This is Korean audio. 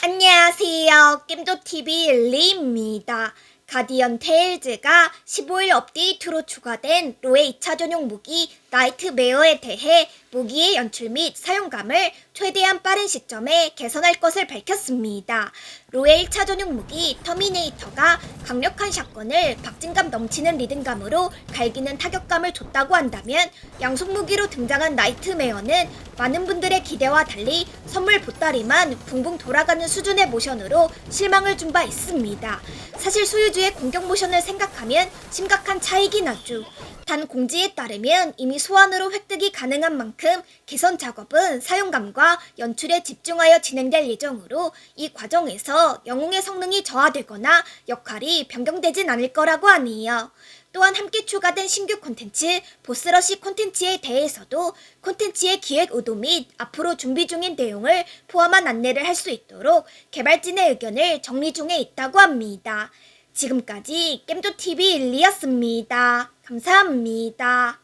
안녕하세요. 겜도TV 리입니다. 가디언 테일즈가 15일 업데이트로 추가된 로의 2차 전용 무기 나이트메어에 대해 무기의 연출 및 사용감을 최대한 빠른 시점에 개선할 것을 밝혔습니다. 로의 1차 전용 무기 터미네이터가 강력한 샷건을 박진감 넘치는 리듬감으로 갈기는 타격감을 줬다고 한다면 양속 무기로 등장한 나이트메어는 많은 분들의 기대와 달리 선물 보따리만 붕붕 돌아가는 수준의 모션으로 실망을 준 바 있습니다. 사실 소유주 의 공격 모션을 생각하면 심각한 차이긴 하죠. 단 공지에 따르면 이미 소환으로 획득이 가능한 만큼 개선 작업은 사용감과 연출에 집중하여 진행될 예정으로 이 과정에서 영웅의 성능이 저하되거나 역할이 변경되진 않을 거라고 하네요. 또한 함께 추가된 신규 콘텐츠 보스러시 콘텐츠에 대해서도 콘텐츠의 기획 의도 및 앞으로 준비 중인 내용을 포함한 안내를 할 수 있도록 개발진의 의견을 정리 중에 있다고 합니다. 지금까지 겜조TV 일리였습니다. 감사합니다.